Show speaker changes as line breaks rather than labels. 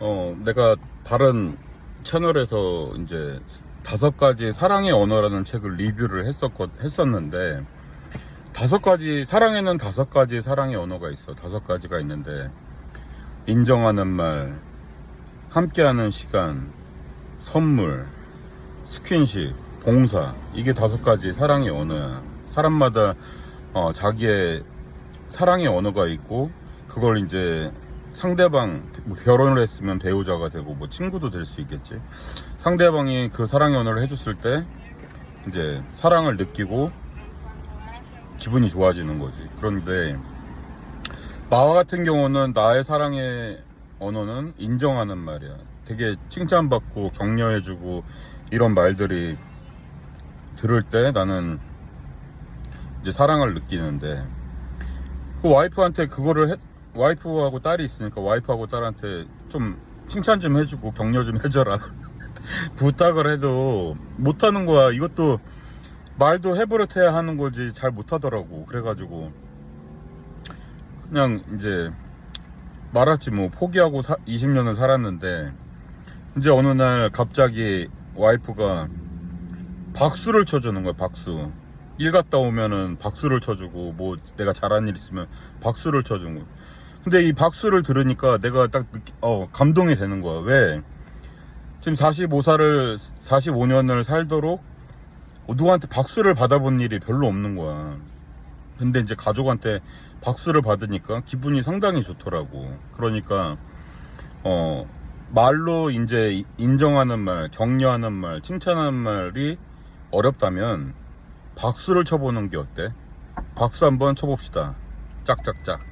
어, 내가 다른 채널에서 이제 다섯 가지 사랑의 언어라는 책을 리뷰를 했었거, 했었는데, 다섯 가지, 사랑에는 다섯 가지 사랑의 언어가 있어. 다섯 가지가 있는데, 인정하는 말, 함께하는 시간, 선물, 스킨십, 봉사. 이게 다섯 가지 사랑의 언어야. 사람마다, 어, 자기의 사랑의 언어가 있고, 그걸 이제 상대방 뭐 결혼을 했으면 배우자가 되고 뭐 친구도 될 수 있겠지. 상대방이 그 사랑의 언어를 해줬을 때 이제 사랑을 느끼고 기분이 좋아지는 거지. 그런데 나와 같은 경우는 나의 사랑의 언어는 인정하는 말이야. 되게 칭찬받고 격려해주고 이런 말들이 들을 때 나는 이제 사랑을 느끼는데 그 와이프한테 그거를 해, 와이프하고 딸이 있으니까 와이프하고 딸한테 좀 칭찬 좀 해주고 격려 좀 해줘라. 부탁을 해도 못하는 거야. 이것도 말도 해버릇해야 하는 거지 잘 못하더라고. 그래가지고 그냥 이제 말았지 뭐. 포기하고 20년을 살았는데 이제 어느 날 갑자기 와이프가 박수를 쳐주는 거야 박수. 일 갔다 오면은 박수를 쳐주고 뭐 내가 잘한 일 있으면 박수를 거야 근데 이 박수를 들으니까 내가 딱 어, 감동이 되는 거야. 왜? 지금 45살을, 45년을 살도록 누구한테 박수를 받아본 일이 별로 없는 거야. 근데 이제 가족한테 박수를 받으니까 기분이 상당히 좋더라고. 그러니까, 어, 말로 이제 인정하는 말, 격려하는 말, 칭찬하는 말이 어렵다면 박수를 쳐보는 게 어때? 박수 한번 쳐봅시다. 짝짝짝.